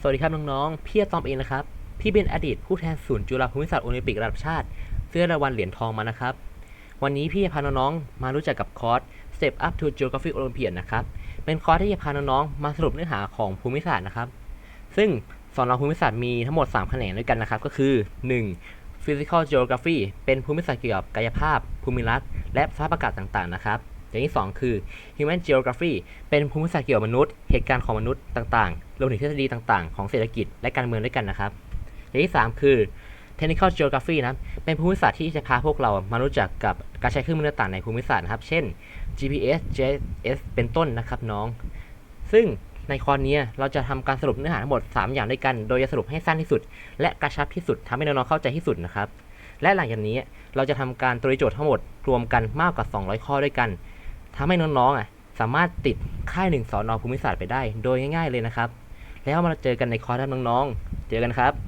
สวัสดีครับน้องๆ พี่อตอมเองนะครับ พี่เป็นอดีตผู้แทนศูนย์จุฬาภูมิศาสตร์โอลิมปิกระดับชาติเสื้อรางวัลเหรียญทองมานะครับ วันนี้พี่จะพาน้องๆ มารู้จักกับคอร์ส Step Up to Geography Olympiad นะครับ เป็นคอร์สที่จะพาน้องๆ มาสรุปเนื้อหาของภูมิศาสตร์นะครับ ซึ่งสอนเราภูมิศาสตร์มีทั้งหมด 3 แขนงด้วยกันนะครับ ก็คือ 1. Physical Geography เป็นภูมิศาสตร์เกี่ยวกับกายภาพ ภูมิรัฐ และสภาพอากาศต่างๆ นะครับ อย่างที่ 2 คือ Human Geography เป็นภูมิศาสตร์เกี่ยวกับมนุษย์ เหตุการณ์ของมนุษย์ต่างๆ รวมถึงทฤษฎีต่างๆ ของเศรษฐกิจและการเมืองด้วยกันนะครับ อย่างที่ 3 คือ Technical Geography นะ เป็นภูมิศาสตร์ที่จะพาพวกเรามารู้จักกับการใช้เครื่องมือต่างๆในภูมิศาสตร์นะครับ เช่น GPS GIS เป็นต้นนะครับน้อง ซึ่งในคอร์นี้เราจะทำการสรุปเนื้อหาทั้งหมด 3 อย่างด้วยกัน โดยจะสรุปให้สั้นที่สุด และกระชับที่สุดทำให้น้องๆเข้าใจที่สุดนะครับ และหลังจากนี้เราจะทำการตรวจโจทย์ทั้งหมดรวมกันมากกว่า 200 ข้อด้วยกัน ทำให้น้องๆอะสามารถติดค่ายหนึ่งสอนอภูมิศาสตร์ไปได้ โดยง่ายๆเลยนะครับ แล้วมาเจอกันในคอร์สนน้องๆ เจอกันครับ